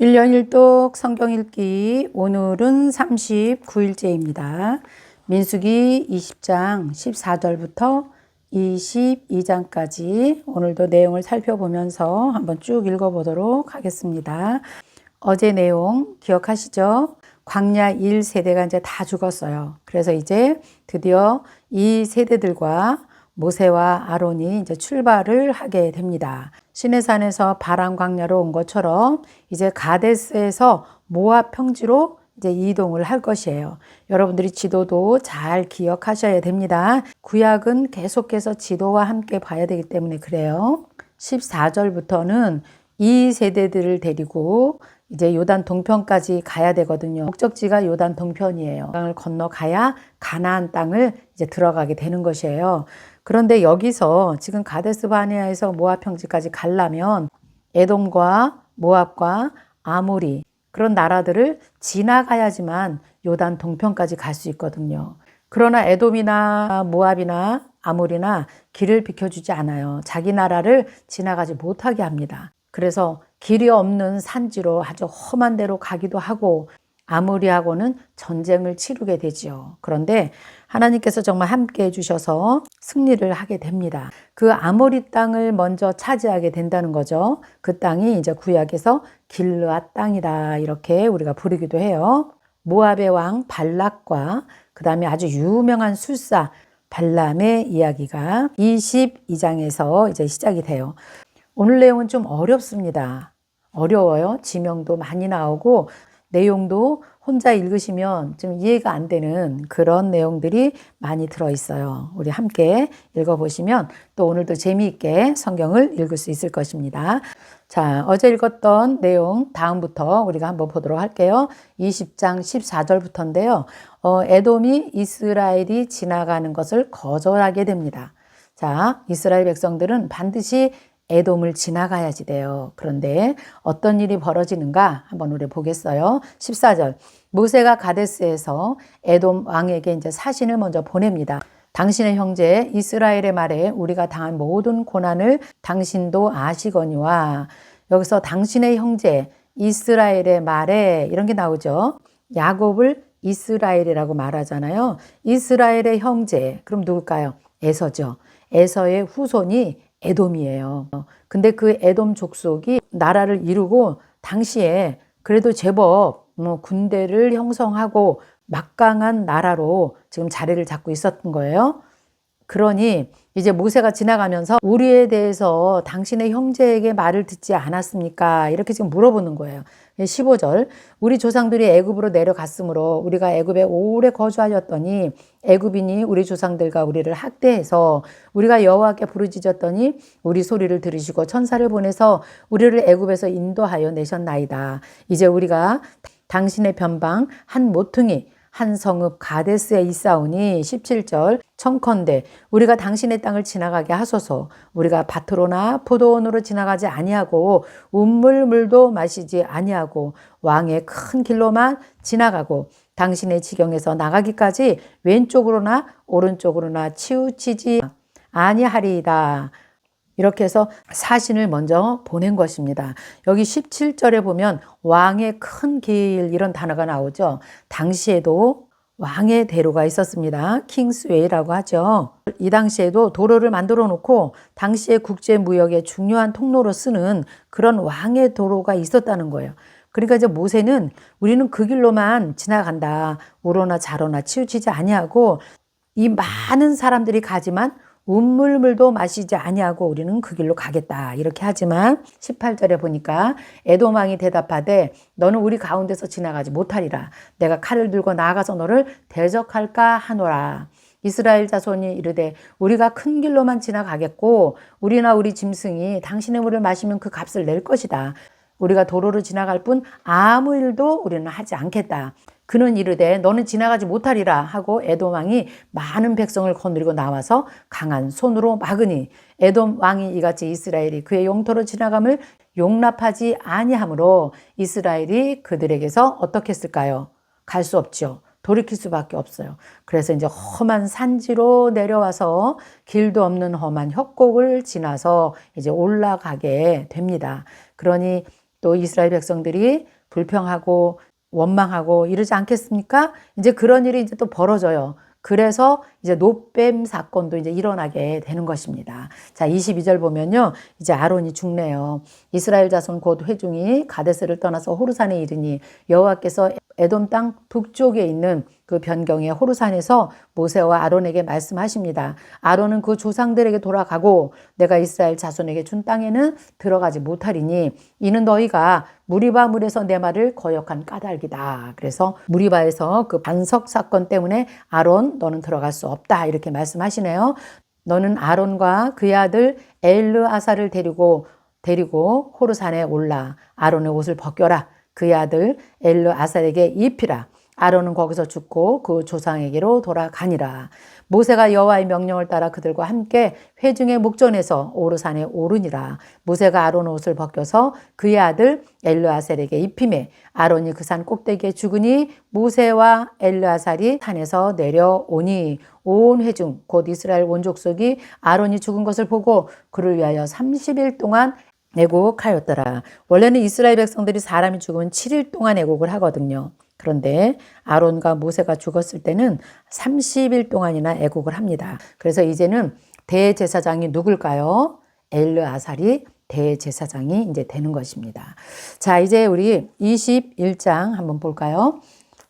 1년 1독 성경 읽기 오늘은 39일째입니다. 민수기 20장 14절부터 22장까지 오늘도 내용을 살펴보면서 한번 쭉 읽어보도록 하겠습니다. 어제 내용 기억하시죠? 광야 1세대가 이제 다 죽었어요. 그래서 이제 드디어 이 세대들과 모세와 아론이 이제 출발을 하게 됩니다. 시내산에서 바람 광야로 온 것처럼 이제 가데스에서 모압 평지로 이제 이동을 할 것이에요. 여러분들이 지도도 잘 기억하셔야 됩니다. 구약은 계속해서 지도와 함께 봐야 되기 때문에 그래요. 14절부터는 이 세대들을 데리고 이제 요단 동편까지 가야 되거든요. 목적지가 요단 동편이에요. 땅을 건너가야 가나안 땅을 이제 들어가게 되는 것이에요. 그런데 여기서 지금 가데스 바니아에서 모압 평지까지 가려면 에돔과 모압과 아모리 그런 나라들을 지나가야지만 요단 동편까지 갈 수 있거든요. 그러나 에돔이나 모압이나 아모리나 길을 비켜주지 않아요. 자기 나라를 지나가지 못하게 합니다. 그래서 길이 없는 산지로 아주 험한 데로 가기도 하고 아모리하고는 전쟁을 치르게 되지요. 그런데 하나님께서 정말 함께 해주셔서 승리를 하게 됩니다. 그 아모리 땅을 먼저 차지하게 된다는 거죠. 그 땅이 이제 구약에서 길르앗 땅이다 이렇게 우리가 부르기도 해요. 모압의 왕 발락과 그 다음에 아주 유명한 술사 발람의 이야기가 22장에서 이제 시작이 돼요. 오늘 내용은 좀 어렵습니다. 어려워요. 지명도 많이 나오고 내용도 혼자 읽으시면 좀 이해가 안 되는 그런 내용들이 많이 들어 있어요. 우리 함께 읽어보시면 또 오늘도 재미있게 성경을 읽을 수 있을 것입니다. 자, 어제 읽었던 내용 다음부터 우리가 한번 보도록 할게요. 20장 14절부터인데요. 어, 에돔이 이스라엘이 지나가는 것을 거절하게 됩니다. 자, 이스라엘 백성들은 반드시 에돔을 지나가야지 돼요. 그런데 어떤 일이 벌어지는가 한번 우리 보겠어요. 14절. 모세가 가데스에서 에돔 왕에게 이제 사신을 먼저 보냅니다. 당신의 형제 이스라엘의 말에 우리가 당한 모든 고난을 당신도 아시거니와 여기서 당신의 형제 이스라엘의 말에 이런 게 나오죠. 야곱을 이스라엘이라고 말하잖아요. 이스라엘의 형제 그럼 누굴까요? 에서죠. 에서의 후손이 에돔이에요. 근데 그 에돔 족속이 나라를 이루고 당시에 그래도 제법 뭐 군대를 형성하고 막강한 나라로 지금 자리를 잡고 있었던 거예요. 그러니 이제 모세가 지나가면서 우리에 대해서 당신의 형제에게 말을 듣지 않았습니까? 이렇게 지금 물어보는 거예요. 15절 우리 조상들이 애굽으로 내려갔으므로 우리가 애굽에 오래 거주하였더니 애굽인이 우리 조상들과 우리를 학대해서 우리가 여호와께 부르짖었더니 우리 소리를 들으시고 천사를 보내서 우리를 애굽에서 인도하여 내셨나이다. 이제 우리가 당신의 변방 한 모퉁이 한 성읍 가데스에 있사오니 17절 청컨대 우리가 당신의 땅을 지나가게 하소서 우리가 밭으로나 포도원으로 지나가지 아니하고 운물 물도 마시지 아니하고 왕의 큰 길로만 지나가고 당신의 지경에서 나가기까지 왼쪽으로나 오른쪽으로나 치우치지 아니하리이다. 이렇게 해서 사신을 먼저 보낸 것입니다. 여기 17절에 보면 왕의 큰 길 이런 단어가 나오죠. 당시에도 왕의 대로가 있었습니다. 킹스웨이라고 하죠. 이 당시에도 도로를 만들어 놓고 당시의 국제 무역의 중요한 통로로 쓰는 그런 왕의 도로가 있었다는 거예요. 그러니까 이제 모세는 우리는 그 길로만 지나간다. 우로나 자로나 치우치지 아니하고 이 많은 사람들이 가지만 운물물도 마시지 아니하고 우리는 그 길로 가겠다. 이렇게 하지만 18절에 보니까 에도망이 대답하되 너는 우리 가운데서 지나가지 못하리라. 내가 칼을 들고 나아가서 너를 대적할까 하노라. 이스라엘 자손이 이르되 우리가 큰 길로만 지나가겠고 우리나 우리 짐승이 당신의 물을 마시면 그 값을 낼 것이다. 우리가 도로를 지나갈 뿐 아무 일도 우리는 하지 않겠다. 그는 이르되 너는 지나가지 못하리라 하고 에돔 왕이 많은 백성을 거느리고 나와서 강한 손으로 막으니 에돔 왕이 이같이 이스라엘이 그의 영토로 지나감을 용납하지 아니하므로 이스라엘이 그들에게서 어떻게 했을까요? 갈 수 없죠. 돌이킬 수밖에 없어요. 그래서 이제 험한 산지로 내려와서 길도 없는 험한 협곡을 지나서 이제 올라가게 됩니다. 그러니 또 이스라엘 백성들이 불평하고 원망하고 이러지 않겠습니까? 이제 그런 일이 이제 또 벌어져요. 그래서 이제 노뱀 사건도 이제 일어나게 되는 것입니다. 자, 22절 보면요. 이제 아론이 죽네요. 이스라엘 자손 곧 회중이 가데스를 떠나서 호르산에 이르니 여호와께서 에돔 땅 북쪽에 있는 그 변경의 호르산에서 모세와 아론에게 말씀하십니다. 아론은 그 조상들에게 돌아가고 내가 이스라엘 자손에게 준 땅에는 들어가지 못하리니 이는 너희가 무리바 물에서 내 말을 거역한 까닭이다. 그래서 무리바에서 그 반석 사건 때문에 아론 너는 들어갈 수 없다. 이렇게 말씀하시네요. 너는 아론과 그의 아들 엘르 아사를 데리고 데리고 호르산에 올라 아론의 옷을 벗겨라. 그의 아들 엘르 아살에게 입히라. 아론은 거기서 죽고 그 조상에게로 돌아가니라. 모세가 여호와의 명령을 따라 그들과 함께 회중의 목전에서 오르산에 오르니라. 모세가 아론 옷을 벗겨서 그의 아들 엘르아셀에게 입힘에 아론이 그 산 꼭대기에 죽으니 모세와 엘르아살이 산에서 내려오니 온 회중 곧 이스라엘 온 족속이 아론이 죽은 것을 보고 그를 위하여 30일 동안 애곡하였더라. 원래는 이스라엘 백성들이 사람이 죽으면 7일 동안 애곡을 하거든요. 그런데 아론과 모세가 죽었을 때는 30일 동안이나 애곡을 합니다. 그래서 이제는 대제사장이 누굴까요? 엘르 아살이 대제사장이 이제 되는 것입니다. 자, 이제 우리 21장 한번 볼까요?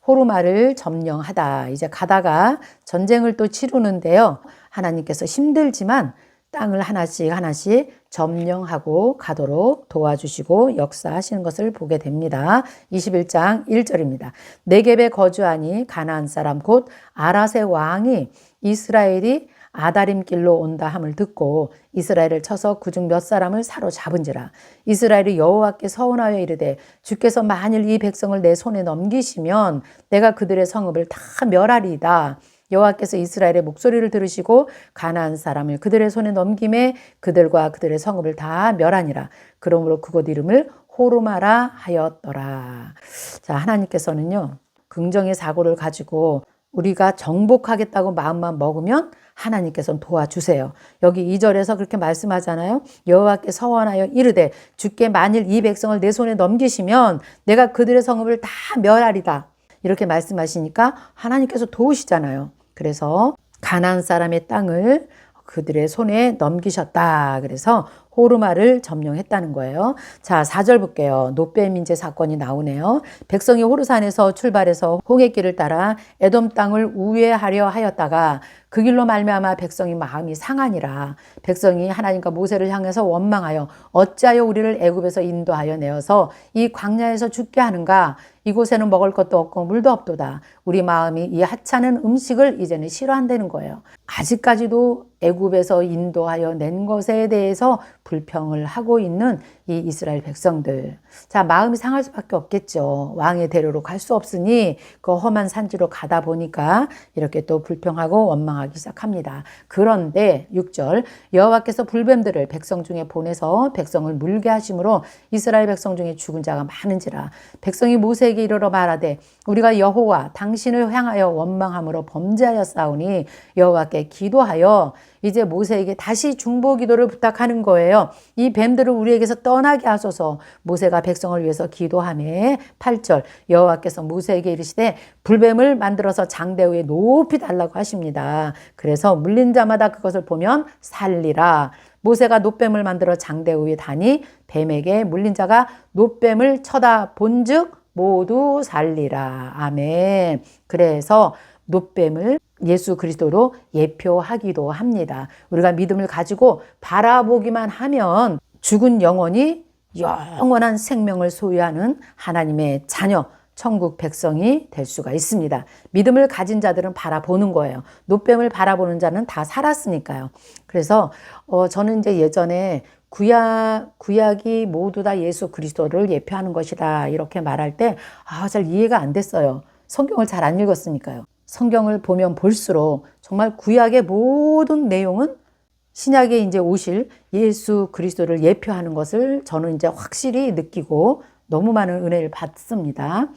호르마를 점령하다. 이제 가다가 전쟁을 또 치르는데요. 하나님께서 힘들지만 땅을 하나씩 하나씩 점령하고 가도록 도와주시고 역사하시는 것을 보게 됩니다. 21장 1절입니다. 네겝에 거주하니 가나안 사람 곧 아라세 왕이 이스라엘이 아다림 길로 온다 함을 듣고 이스라엘을 쳐서 그중 몇 사람을 사로잡은지라 이스라엘이 여호와께 서원하여 이르되 주께서 만일 이 백성을 내 손에 넘기시면 내가 그들의 성읍을 다 멸하리이다 여호와께서 이스라엘의 목소리를 들으시고 가나안 사람을 그들의 손에 넘김에 그들과 그들의 성읍을 다 멸하니라. 그러므로 그곳 이름을 호르마라 하였더라. 자, 하나님께서는요. 긍정의 사고를 가지고 우리가 정복하겠다고 마음만 먹으면 하나님께서는 도와주세요. 여기 2절에서 그렇게 말씀하잖아요. 여호와께 서원하여 이르되 주께 만일 이 백성을 내 손에 넘기시면 내가 그들의 성읍을 다 멸하리다. 이렇게 말씀하시니까 하나님께서 도우시잖아요. 그래서 가나안 사람의 땅을 그들의 손에 넘기셨다. 그래서 호르마를 점령했다는 거예요. 자, 4절 볼게요. 노뱀 민제 사건이 나오네요. 백성이 호르산에서 출발해서 홍해길을 따라 에돔 땅을 우회하려 하였다가 그 길로 말미암아 백성이 마음이 상하니라. 백성이 하나님과 모세를 향해서 원망하여 어찌하여 우리를 애굽에서 인도하여 내어서 이 광야에서 죽게 하는가? 이곳에는 먹을 것도 없고 물도 없도다. 우리 마음이 이 하찮은 음식을 이제는 싫어한다는 거예요. 아직까지도 애굽에서 인도하여 낸 것에 대해서 불평을 하고 있는 이 이스라엘 백성들. 자, 마음이 상할 수밖에 없겠죠. 왕의 대로로 갈 수 없으니 그 험한 산지로 가다 보니까 이렇게 또 불평하고 원망 하기 시작합니다. 그런데 6절 여호와께서 불뱀들을 백성 중에 보내서 백성을 물게 하심으로 이스라엘 백성 중에 죽은 자가 많은지라 백성이 모세에게 이르러 말하되 우리가 여호와 당신을 향하여 원망함으로 범죄하였사오니 여호와께 기도하여 이제 모세에게 다시 중보 기도를 부탁하는 거예요. 이 뱀들을 우리에게서 떠나게 하소서. 모세가 백성을 위해서 기도하매 8절 여호와께서 모세에게 이르시되 불뱀을 만들어서 장대 위에 높이 달라고 하십니다. 그래서 물린 자마다 그것을 보면 살리라. 모세가 노뱀을 만들어 장대 위에 다니 뱀에게 물린 자가 노뱀을 쳐다 본즉 모두 살리라. 아멘. 그래서 노뱀을 예수 그리스도로 예표하기도 합니다. 우리가 믿음을 가지고 바라보기만 하면 죽은 영혼이 영원한 생명을 소유하는 하나님의 자녀, 천국 백성이 될 수가 있습니다. 믿음을 가진 자들은 바라보는 거예요. 노뱀을 바라보는 자는 다 살았으니까요. 그래서 어, 저는 이제 예전에 구약, 구약이 모두 다 예수 그리스도를 예표하는 것이다. 이렇게 말할 때, 아, 잘 이해가 안 됐어요. 성경을 잘 안 읽었으니까요. 성경을 보면 볼수록 정말 구약의 모든 내용은 신약에 이제 오실 예수 그리스도를 예표하는 것을 저는 이제 확실히 느끼고 너무 많은 은혜를 받습니다.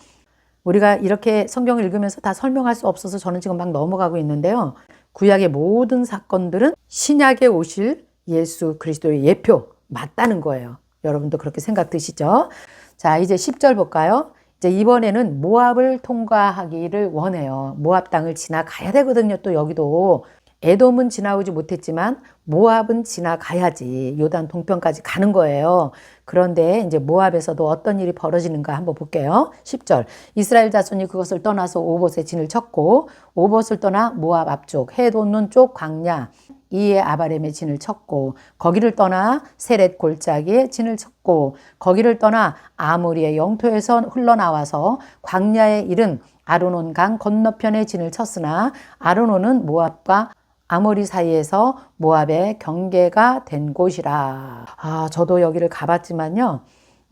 우리가 이렇게 성경을 읽으면서 다 설명할 수 없어서 저는 지금 막 넘어가고 있는데요. 구약의 모든 사건들은 신약에 오실 예수 그리스도의 예표 맞다는 거예요. 여러분도 그렇게 생각 드시죠? 자, 이제 10절 볼까요? 이제 이번에는 모압을 통과하기를 원해요. 모압 땅을 지나가야 되거든요. 또 여기도 에돔은 지나오지 못했지만 모압은 지나가야지 요단 동편까지 가는 거예요. 그런데 이제 모압에서도 어떤 일이 벌어지는가 한번 볼게요. 10절. 이스라엘 자손이 그것을 떠나서 오봇에 진을 쳤고 오봇을 떠나 모압 앞쪽 해 돋는 쪽 광야 이에 아바렘의 진을 쳤고 거기를 떠나 세렛 골짜기에 진을 쳤고 거기를 떠나 아모리의 영토에서 흘러나와서 광야에 이른 아르논 강 건너편에 진을 쳤으나 아르논은 모압과 아모리 사이에서 모압의 경계가 된 곳이라. 아, 저도 여기를 가봤지만요.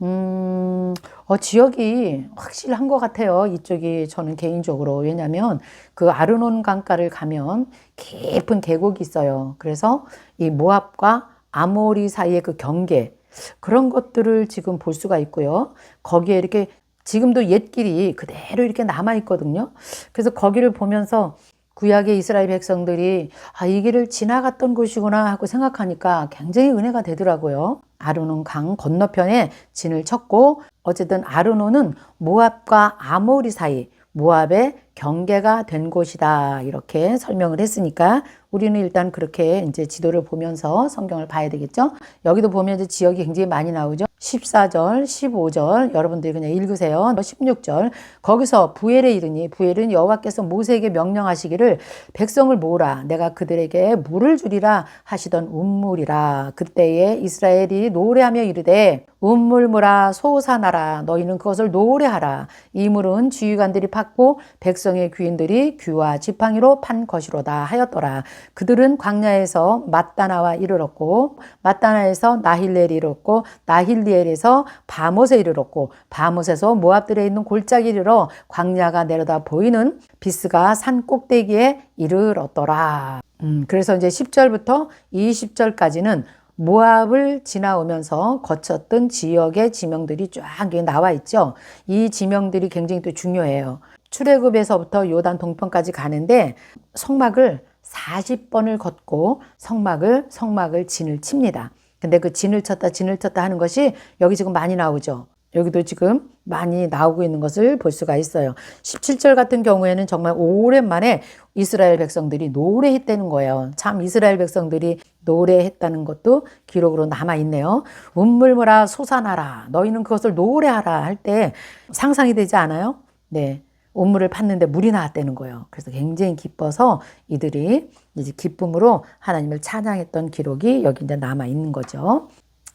음, 어, 지역이 확실한 것 같아요. 이쪽이 저는 개인적으로. 왜냐면 그 아르논 강가를 가면 깊은 계곡이 있어요. 그래서 이 모압과 아모리 사이의 그 경계, 그런 것들을 지금 볼 수가 있고요. 거기에 이렇게 지금도 옛 길이 그대로 이렇게 남아 있거든요. 그래서 거기를 보면서 구약의 이스라엘 백성들이 아, 이 길을 지나갔던 곳이구나 하고 생각하니까 굉장히 은혜가 되더라고요. 아르논 강 건너편에 진을 쳤고 어쨌든 아르논은 모압과 아모리 사이 모압의 경계가 된 곳이다. 이렇게 설명을 했으니까 우리는 일단 그렇게 이제 지도를 보면서 성경을 봐야 되겠죠? 여기도 보면 이제 지역이 굉장히 많이 나오죠. 14절, 15절 여러분들이 그냥 읽으세요. 16절 거기서 부엘에 이르니 부엘은 여호와께서 모세에게 명령하시기를 백성을 모으라 내가 그들에게 물을 주리라 하시던 운물이라 그때에 이스라엘이 노래하며 이르되 운물무라 소사나라 너희는 그것을 노래하라 이 물은 지휘관들이 팠고 백성 의 귀인들이 귀와 지팡이로 판 것이로다 하였더라 그들은 광야에서 마따나와 이르렀고 마따나에서 나힐레를 이르렀고 나힐리엘에서 바못에 이르렀고 바못에서 모압들에 있는 골짜기 이르러 광야가 내려다 보이는 비스가 산 꼭대기에 이르렀더라. 음, 그래서 이제 10절부터 20절까지는 모압을 지나오면서 거쳤던 지역의 지명들이 쫙 나와 있죠. 이 지명들이 굉장히 또 중요해요. 출애굽에서부터 요단 동편까지 가는데 성막을 40번을 걷고 성막을 성막을 진을 칩니다. 근데 그 진을 쳤다 진을 쳤다 하는 것이 여기 지금 많이 나오죠. 여기도 지금 많이 나오고 있는 것을 볼 수가 있어요. 17절 같은 경우에는 정말 오랜만에 이스라엘 백성들이 노래했다는 거예요. 참 이스라엘 백성들이 노래했다는 것도 기록으로 남아 있네요. 운물무라 솟아나라 너희는 그것을 노래하라 할 때 상상이 되지 않아요? 네. 온물을 팠는데 물이 나왔다는 거예요. 그래서 굉장히 기뻐서 이들이 이제 기쁨으로 하나님을 찬양했던 기록이 여기 이제 남아 있는 거죠.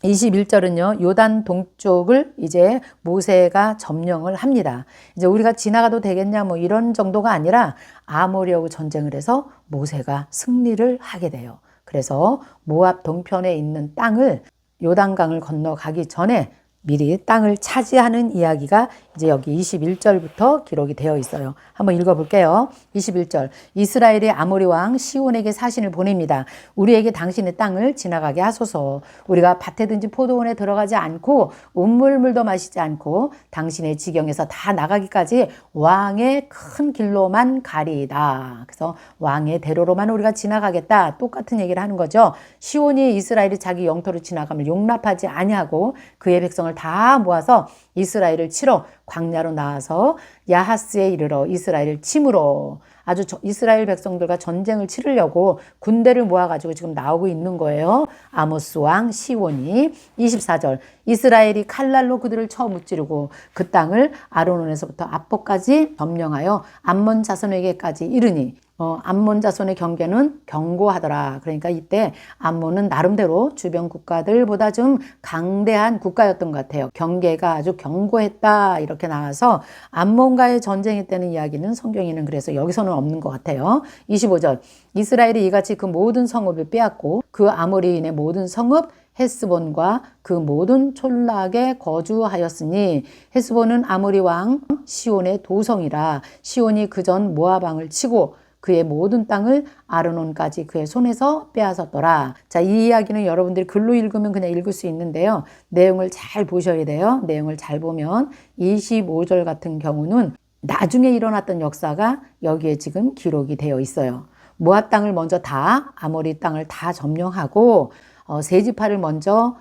21절은요, 요단 동쪽을 이제 모세가 점령을 합니다. 이제 우리가 지나가도 되겠냐, 뭐 이런 정도가 아니라 아모리하고 전쟁을 해서 모세가 승리를 하게 돼요. 그래서 모압 동편에 있는 땅을 요단강을 건너가기 전에 미리 땅을 차지하는 이야기가 이제 여기 21절부터 기록이 되어 있어요. 한번 읽어볼게요. 21절. 이스라엘의 아모리 왕 시온에게 사신을 보냅니다. 우리에게 당신의 땅을 지나가게 하소서. 우리가 밭에든지 포도원에 들어가지 않고 온물물도 마시지 않고 당신의 지경에서 다 나가기까지 왕의 큰 길로만 가리이다. 그래서 왕의 대로로만 우리가 지나가겠다. 똑같은 얘기를 하는 거죠. 시온이 이스라엘이 자기 영토를 지나가면 용납하지 아니하고 그의 백성을 다 모아서 이스라엘을 치러 광야로 나와서 야하스에 이르러 이스라엘을 침으로 아주 이스라엘 백성들과 전쟁을 치르려고 군대를 모아가지고 지금 나오고 있는 거예요. 아모스 왕 시온이 24절 이스라엘이 칼날로 그들을 처음 무찌르고 그 땅을 아로논에서부터 압포까지 점령하여 암몬 자손에게까지 이르니 어, 암몬 자손의 경계는 견고하더라. 그러니까 이때 암몬은 나름대로 주변 국가들보다 좀 강대한 국가였던 것 같아요. 경계가 아주 견고했다. 이렇게 나와서 암몬과의 전쟁했다는 이야기는 성경에는 그래서 여기서는 없는 것 같아요. 25절. 이스라엘이 이같이 그 모든 성읍을 빼앗고 그 아모리인의 모든 성읍 헤스본과 그 모든 촌락에 거주하였으니 헤스본은 아모리 왕 시온의 도성이라 시온이 그 전 모압 왕을 치고 그의 모든 땅을 아르논까지 그의 손에서 빼앗았더라. 자, 이 이야기는 여러분들이 글로 읽으면 그냥 읽을 수 있는데요. 내용을 잘 보셔야 돼요. 내용을 잘 보면 25절 같은 경우는 나중에 일어났던 역사가 여기에 지금 기록이 되어 있어요. 모압 땅을 먼저 다 아모리 땅을 다 점령하고 어, 세 지파를 먼저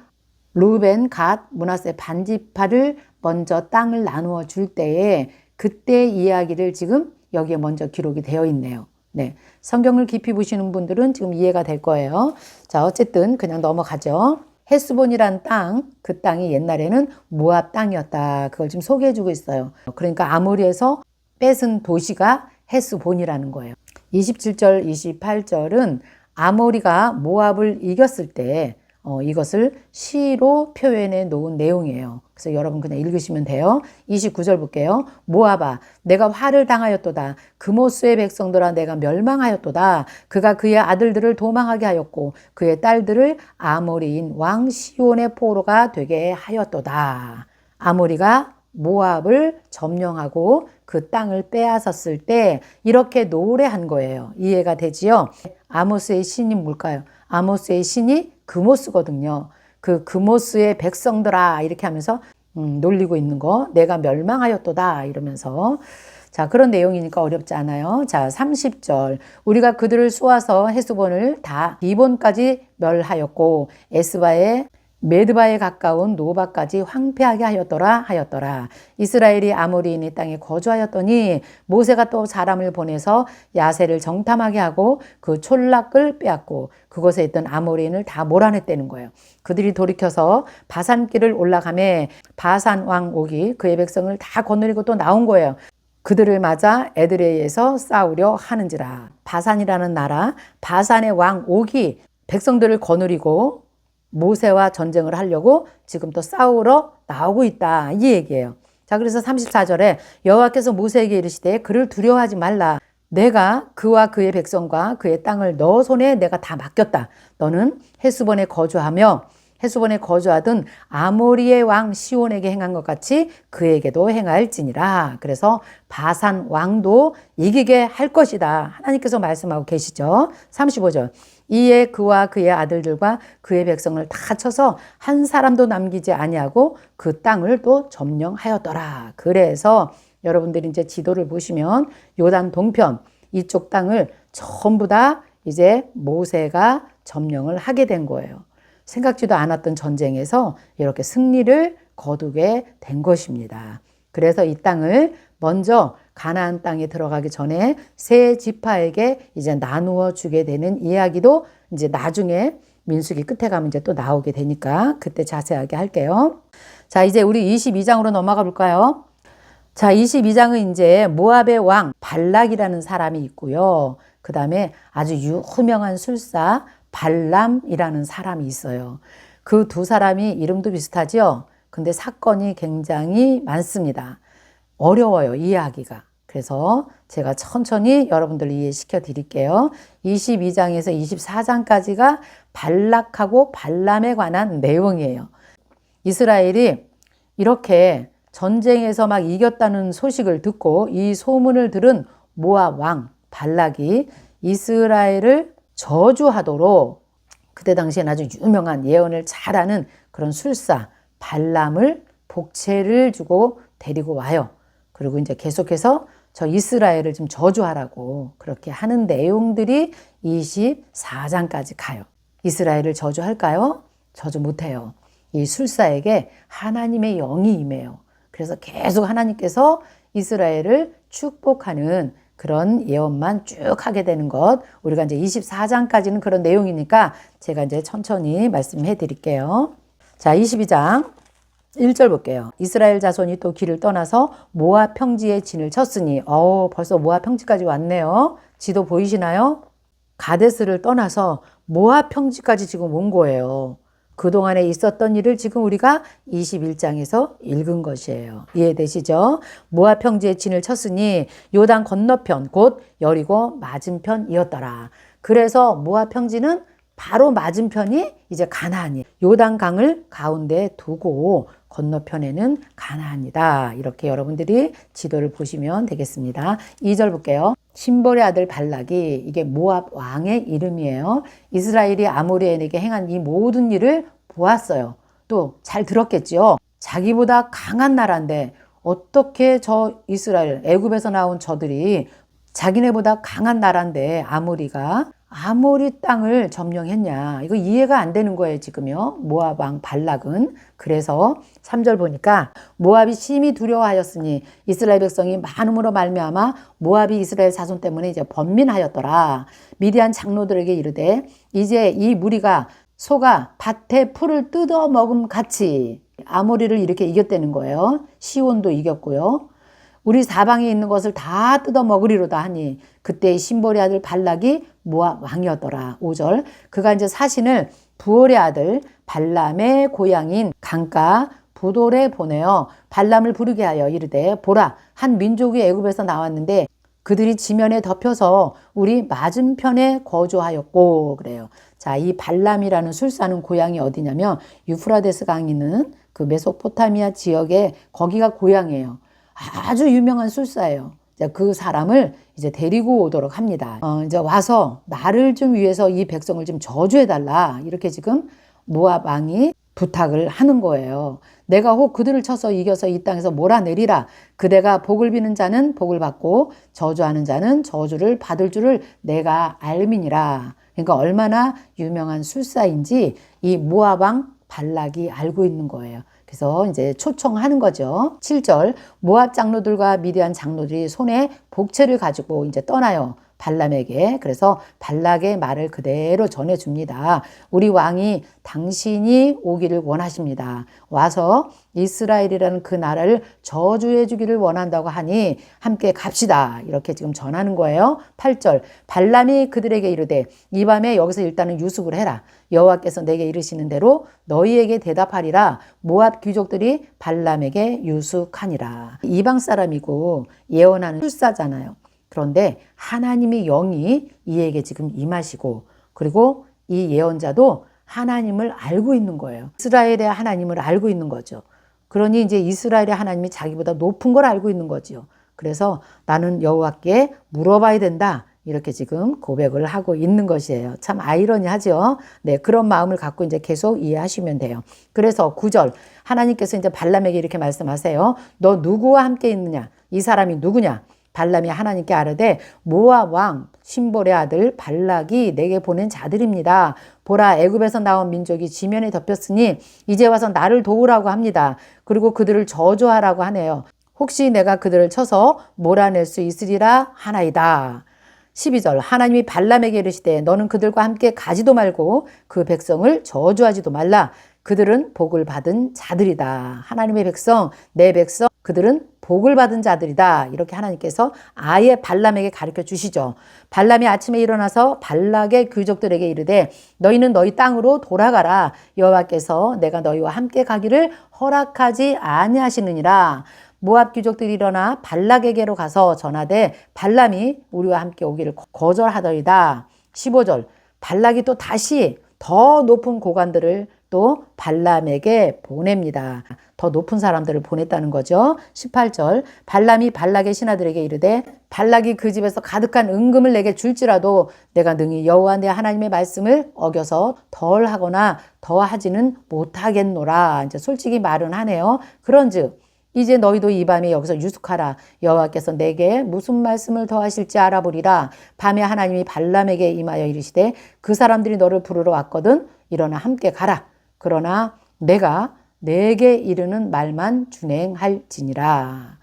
루벤, 갓, 문하세 반지파를 먼저 땅을 나누어 줄 때에 그때 이야기를 지금 여기에 먼저 기록이 되어 있네요. 네. 성경을 깊이 보시는 분들은 지금 이해가 될 거예요. 자, 어쨌든 그냥 넘어가죠. 헤스본이란 땅, 그 땅이 옛날에는 모압 땅이었다. 그걸 지금 소개해 주고 있어요. 그러니까 아모리에서 뺏은 도시가 헤스본이라는 거예요. 27절, 28절은 아모리가 모압을 이겼을 때 어, 이것을 시로 표현해 놓은 내용이에요. 그래서 여러분 그냥 읽으시면 돼요. 29절 볼게요. 모압아, 내가 화를 당하였도다. 그모스의 백성들아, 내가 멸망하였도다. 그가 그의 아들들을 도망하게 하였고, 그의 딸들을 아모리인 왕 시온의 포로가 되게 하였도다. 아모리가 모압을 점령하고 그 땅을 빼앗았을 때 이렇게 노래한 거예요. 이해가 되지요? 아모스의 신이 뭘까요? 아모스의 신이 그모스거든요. 그 그모스의 백성들아 이렇게 하면서 음, 놀리고 있는 거 내가 멸망하였도다 이러면서 자 그런 내용이니까 어렵지 않아요. 자 30절 우리가 그들을 쏘아서 헤스본을 다 기본까지 멸하였고 에스바의 메드바에 가까운 노바까지 황폐하게 하였더라 하였더라. 이스라엘이 아모리인의 땅에 거주하였더니 모세가 또 사람을 보내서 야세를 정탐하게 하고 그 촌락을 빼앗고 그곳에 있던 아모리인을 다 몰아냈다는 거예요. 그들이 돌이켜서 바산길을 올라가매 바산 왕 옥이 그의 백성을 다 거느리고 또 나온 거예요. 그들을 맞아 에드레이에서 싸우려 하는지라. 바산이라는 나라, 바산의 왕 옥이 백성들을 거느리고 모세와 전쟁을 하려고 지금 또 싸우러 나오고 있다. 이 얘기예요. 자, 그래서 34절에 여호와께서 모세에게 이르시되 그를 두려워하지 말라. 내가 그와 그의 백성과 그의 땅을 너 손에 내가 다 맡겼다. 너는 헤스본에 거주하며 헤스본에 거주하던 아모리의 왕 시온에게 행한 것 같이 그에게도 행할지니라. 그래서 바산 왕도 이기게 할 것이다. 하나님께서 말씀하고 계시죠. 35절. 이에 그와 그의 아들들과 그의 백성을 다 쳐서 한 사람도 남기지 아니하고 그 땅을 또 점령하였더라. 그래서 여러분들이 이제 지도를 보시면 요단 동편 이쪽 땅을 전부 다 이제 모세가 점령을 하게 된 거예요. 생각지도 않았던 전쟁에서 이렇게 승리를 거두게 된 것입니다. 그래서 이 땅을 먼저 가나안 땅에 들어가기 전에 세 지파에게 이제 나누어 주게 되는 이야기도 이제 나중에 민수기 끝에 가면 이제 또 나오게 되니까 그때 자세하게 할게요. 자, 이제 우리 22장으로 넘어가 볼까요? 자, 22장은 이제 모압의 왕 발락이라는 사람이 있고요. 그 다음에 아주 유명한 술사 발람이라는 사람이 있어요. 그 두 사람이 이름도 비슷하죠? 근데 사건이 굉장히 많습니다. 어려워요, 이해하기가. 그래서 제가 천천히 여러분들 이해시켜 드릴게요. 22장에서 24장까지가 발락하고 발람에 관한 내용이에요. 이스라엘이 이렇게 전쟁에서 막 이겼다는 소식을 듣고 이 소문을 들은 모압 왕 발락이 이스라엘을 저주하도록 그때 당시엔 아주 유명한 예언을 잘하는 그런 술사 발람을 복채를 주고 데리고 와요. 그리고 이제 계속해서 저 이스라엘을 좀 저주하라고 그렇게 하는 내용들이 24장까지 가요. 이스라엘을 저주할까요? 저주 못해요. 이 술사에게 하나님의 영이 임해요. 그래서 계속 하나님께서 이스라엘을 축복하는 그런 예언만 쭉 하게 되는 것. 우리가 이제 24장까지는 그런 내용이니까 제가 이제 천천히 말씀해 드릴게요. 자, 22장 1절 볼게요. 이스라엘 자손이 또 길을 떠나서 모압 평지에 진을 쳤으니, 어 벌써 모압 평지까지 왔네요. 지도 보이시나요? 가데스를 떠나서 모압 평지까지 지금 온 거예요. 그동안에 있었던 일을 지금 우리가 21장에서 읽은 것이에요. 이해되시죠? 모압 평지에 진을 쳤으니 요단 건너편 곧 여리고 맞은편이었더라. 그래서 모압 평지는 바로 맞은편이 이제 가나안이 요단 강을 가운데 두고 건너편에는 가나안이다. 이렇게 여러분들이 지도를 보시면 되겠습니다. 2절 볼게요. 신볼의 아들 발락이 이게 모압 왕의 이름이에요. 이스라엘이 아모리에게 행한 이 모든 일을 보았어요. 또 잘 들었겠지요. 자기보다 강한 나라인데 어떻게 저 이스라엘 애굽에서 나온 저들이 자기네보다 강한 나라인데 아모리가 아모리 땅을 점령했냐. 이거 이해가 안 되는 거예요, 지금요. 모압 왕 발락은. 그래서 3절 보니까 모압이 심히 두려워하였으니 이스라엘 백성이 많음으로 말미암아 모압이 이스라엘 자손 때문에 이제 번민하였더라. 미디안 장로들에게 이르되 이제 이 무리가 소가 밭에 풀을 뜯어 먹음 같이 아모리를 이렇게 이겼다는 거예요. 시온도 이겼고요. 우리 사방에 있는 것을 다 뜯어 먹으리로다 하니 그때 신보리 아들 발락이 모압 왕이었더라. 5절. 그가 이제 사신을 부올의 아들 발람의 고향인 강가 부돌에 보내어 발람을 부르게 하여 이르되 보라 한 민족이 애굽에서 나왔는데 그들이 지면에 덮여서 우리 맞은편에 거주하였고 그래요. 자, 이 발람이라는 술사는 고향이 어디냐면 유프라데스 강 있는 그 메소포타미아 지역에 거기가 고향이에요. 아주 유명한 술사예요. 그 사람을 이제 데리고 오도록 합니다. 어, 이제 와서 나를 좀 위해서 이 백성을 좀 저주해 달라. 이렇게 지금 모압 왕이 부탁을 하는 거예요. 내가 혹 그들을 쳐서 이겨서 이 땅에서 몰아내리라. 그대가 복을 비는 자는 복을 받고 저주하는 자는 저주를 받을 줄을 내가 알미니라. 그러니까 얼마나 유명한 술사인지 이왕 발락이 알고 있는 거예요. 그래서 이제 초청하는 거죠. 7절 모압 장로들과 미디안 장로들이 손에 복채를 가지고 이제 떠나요. 발람에게 그래서 발락의 말을 그대로 전해 줍니다. 우리 왕이 당신이 오기를 원하십니다. 와서 이스라엘이라는 그 나라를 저주해 주기를 원한다고 하니 함께 갑시다. 이렇게 지금 전하는 거예요. 8절 발람이 그들에게 이르되 이 밤에 여기서 일단은 유숙을 해라. 여호와께서 내게 이르시는 대로 너희에게 대답하리라. 모압 귀족들이 발람에게 유숙하니라. 이방 사람이고 예언하는 술사잖아요. 그런데 하나님의 영이 이에게 지금 임하시고 그리고 이 예언자도 하나님을 알고 있는 거예요. 이스라엘의 하나님을 알고 있는 거죠. 그러니 이제 이스라엘의 하나님이 자기보다 높은 걸 알고 있는 거지요. 그래서 나는 여호와께 물어봐야 된다. 이렇게 지금 고백을 하고 있는 것이에요. 참 아이러니하죠. 네, 그런 마음을 갖고 이제 계속 이해하시면 돼요. 그래서 9절 하나님께서 이제 발람에게 이렇게 말씀하세요. 너 누구와 함께 있느냐? 이 사람이 누구냐? 발람이 하나님께 아르되 모압 왕 신볼의 아들 발락이 내게 보낸 자들입니다. 보라 애굽에서 나온 민족이 지면에 덮였으니 이제 와서 나를 도우라고 합니다. 그리고 그들을 저주하라고 하네요. 혹시 내가 그들을 쳐서 몰아낼 수 있으리라 하나이다. 12절 하나님이 발람에게 이르시되 너는 그들과 함께 가지도 말고 그 백성을 저주하지도 말라. 그들은 복을 받은 자들이다. 하나님의 백성, 내 백성, 그들은 복을 받은 자들이다. 이렇게 하나님께서 아예 발람에게 가르쳐 주시죠. 발람이 아침에 일어나서 발락의 귀족들에게 이르되 너희는 너희 땅으로 돌아가라. 여호와께서 내가 너희와 함께 가기를 허락하지 아니하시느니라. 모압 귀족들이 일어나 발락에게로 가서 전하되 발람이 우리와 함께 오기를 거절하더이다. 15절 발락이 또 다시 더 높은 고관들을 또 발람에게 보냅니다. 더 높은 사람들을 보냈다는 거죠. 18절 발람이 발락의 신하들에게 이르되 발락이 그 집에서 가득한 은금을 내게 줄지라도 내가 능히 여호와 내 하나님의 말씀을 어겨서 덜 하거나 더 하지는 못하겠노라. 이제 솔직히 말은 하네요. 그런즉 이제 너희도 이 밤에 여기서 유숙하라. 여호와께서 내게 무슨 말씀을 더하실지 알아보리라. 밤에 하나님이 발람에게 임하여 이르시되 그 사람들이 너를 부르러 왔거든. 일어나 함께 가라. 그러나 내가 내게 이르는 말만 준행할지니라.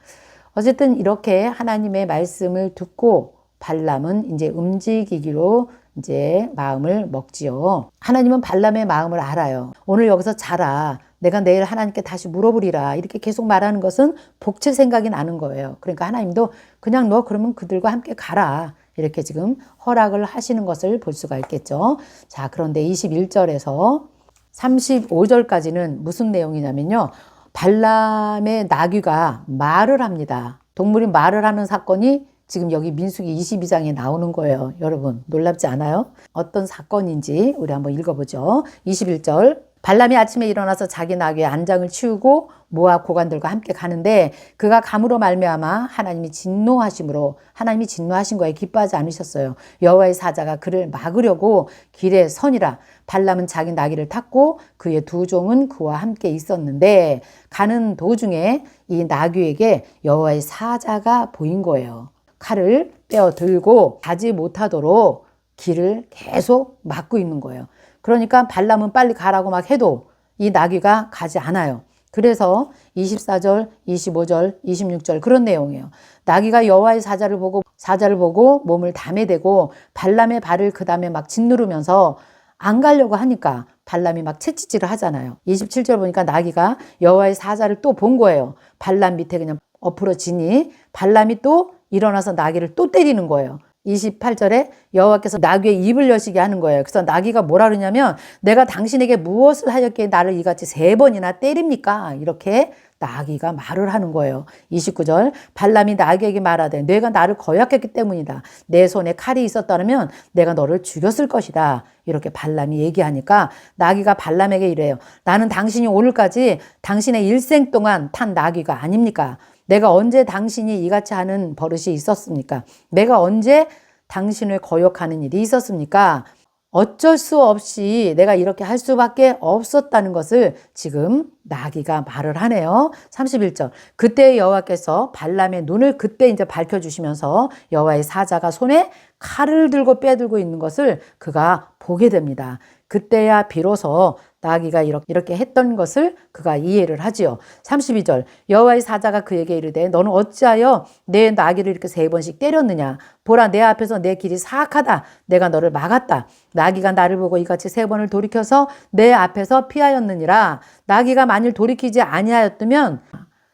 어쨌든 이렇게 하나님의 말씀을 듣고 발람은 이제 움직이기로 이제 마음을 먹지요. 하나님은 발람의 마음을 알아요. 오늘 여기서 자라. 내가 내일 하나님께 다시 물어보리라. 이렇게 계속 말하는 것은 복칠 생각이 나는 거예요. 그러니까 하나님도 그냥 너 그러면 그들과 함께 가라. 이렇게 지금 허락을 하시는 것을 볼 수가 있겠죠. 자, 그런데 21절에서 35절까지는 무슨 내용이냐면요. 발람의 나귀가 말을 합니다. 동물이 말을 하는 사건이 지금 여기 민수기 22장에 나오는 거예요. 여러분, 놀랍지 않아요? 어떤 사건인지 우리 한번 읽어보죠. 21절. 발람이 아침에 일어나서 자기 나귀의 안장을 치우고 모압 고관들과 함께 가는데 그가 감으로 말미암아 하나님이 진노하심으로 하나님이 진노하신 거에 기뻐하지 않으셨어요. 여호와의 사자가 그를 막으려고 길에 선이라 발람은 자기 나귀를 탔고 그의 두 종은 그와 함께 있었는데 가는 도중에 이 나귀에게 여호와의 사자가 보인 거예요. 칼을 빼어 들고 가지 못하도록 길을 계속 막고 있는 거예요. 그러니까 발람은 빨리 가라고 막 해도 이 나귀가 가지 않아요. 그래서 24절, 25절, 26절 그런 내용이에요. 나귀가 여호와의 사자를 보고 사자를 보고 몸을 담에 대고 발람의 발을 그 다음에 막 짓누르면서 안 가려고 하니까 발람이 막 채찍질을 하잖아요. 27절 보니까 나귀가 여호와의 사자를 또 본 거예요. 발람 밑에 그냥 엎으러지니 발람이 또 일어나서 나귀를 또 때리는 거예요. 28절에 여호와께서 나귀의 입을 여시게 하는 거예요. 그래서 나귀가 뭐라 그러냐면 내가 당신에게 무엇을 하였기에 나를 이같이 세 번이나 때립니까? 이렇게 나귀가 말을 하는 거예요. 29절 발람이 나귀에게 말하되 내가 나를 거역했기 때문이다. 내 손에 칼이 있었다면 내가 너를 죽였을 것이다. 이렇게 발람이 얘기하니까 나귀가 발람에게 이래요. 나는 당신이 오늘까지 당신의 일생 동안 탄 나귀가 아닙니까? 내가 언제 당신이 이같이 하는 버릇이 있었습니까? 내가 언제 당신을 거역하는 일이 있었습니까? 어쩔 수 없이 내가 이렇게 할 수밖에 없었다는 것을 지금 나귀가 말을 하네요. 31절. 그때 여호와께서 발람의 눈을 그때 이제 밝혀 주시면서 여호와의 사자가 손에 칼을 들고 빼들고 있는 것을 그가 보게 됩니다. 그때야 비로소 나귀가 이렇게 했던 것을 그가 이해를 하지요. 32절 여호와의 사자가 그에게 이르되 너는 어찌하여 내 나귀를 이렇게 세 번씩 때렸느냐 보라 내 앞에서 내 길이 사악하다 내가 너를 막았다 나귀가 나를 보고 이같이 세 번을 돌이켜서 내 앞에서 피하였느니라 나귀가 만일 돌이키지 아니하였다면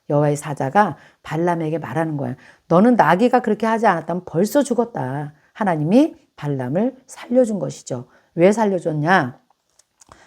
여호와의 사자가 발람에게 말하는 거예요. 너는 나귀가 그렇게 하지 않았다면 벌써 죽었다. 하나님이 발람을 살려준 것이죠. 왜 살려줬냐?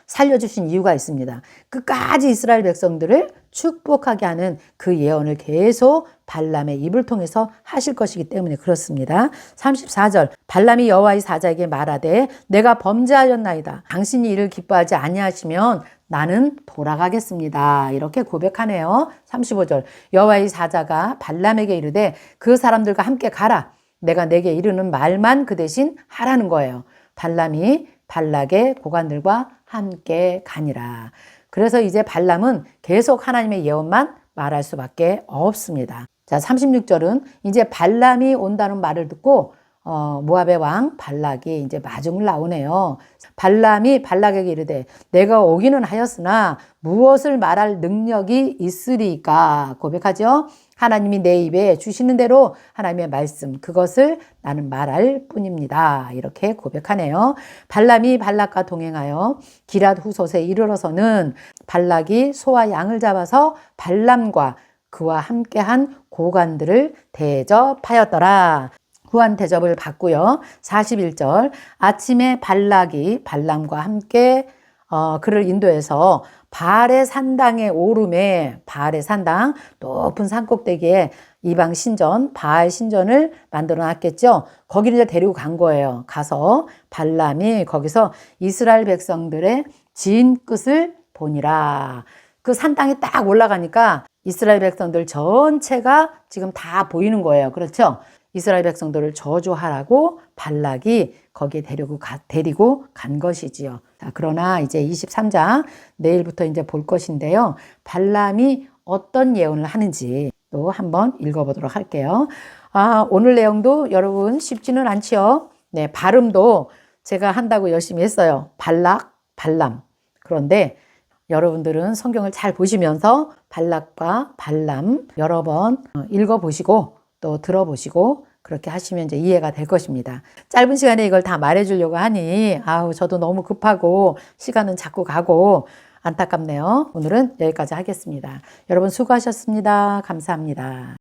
살려주신 이유가 있습니다. 끝까지 이스라엘 백성들을 축복하게 하는 그 예언을 계속 발람의 입을 통해서 하실 것이기 때문에 그렇습니다. 34절 발람이 여호와의 사자에게 말하되 내가 범죄하였나이다. 당신이 이를 기뻐하지 아니하시면 나는 돌아가겠습니다. 이렇게 고백하네요. 35절 여호와의 사자가 발람에게 이르되 그 사람들과 함께 가라. 내가 내게 이르는 말만 그 대신 하라는 거예요. 발람이 발락의 고관들과 함께 가니라. 그래서 이제 발람은 계속 하나님의 예언만 말할 수밖에 없습니다. 자, 36절은 이제 발람이 온다는 말을 듣고 어, 모압의 왕 발락이 이제 마중을 나오네요. 발람이 발락에게 이르되 내가 오기는 하였으나 무엇을 말할 능력이 있으리까 고백하죠. 하나님이 내 입에 주시는 대로 하나님의 말씀 그것을 나는 말할 뿐입니다. 이렇게 고백하네요. 발람이 발락과 동행하여 기랏 후솥에 이르러서는 발락이 소와 양을 잡아서 발람과 그와 함께한 고관들을 대접하였더라. 후한 대접을 받고요. 41절 아침에 발락이 발람과 함께 어, 그를 인도해서 바알의 산당에 오름에 바알의 산당 높은 산꼭대기에 이방 신전 바알 신전을 만들어 놨겠죠. 거기를 이제 데리고 간 거예요. 가서 발람이 거기서 이스라엘 백성들의 진 끝을 보니라. 그 산당에 딱 올라가니까 이스라엘 백성들 전체가 지금 다 보이는 거예요. 그렇죠? 이스라엘 백성들을 저주하라고 발락이 거기에 데리고, 가, 데리고 간 것이지요. 자, 그러나 이제 23장 내일부터 이제 볼 것인데요. 발람이 어떤 예언을 하는지 또 한번 읽어보도록 할게요. 아, 오늘 내용도 여러분 쉽지는 않지요. 네, 발음도 제가 한다고 열심히 했어요. 발락, 발람. 그런데 여러분들은 성경을 잘 보시면서 발락과 발람 여러 번 어, 읽어보시고 또 들어보시고 그렇게 하시면 이제 이해가 될 것입니다. 짧은 시간에 이걸 다 말해주려고 하니 아우 저도 너무 급하고 시간은 자꾸 가고 안타깝네요. 오늘은 여기까지 하겠습니다. 여러분 수고하셨습니다. 감사합니다.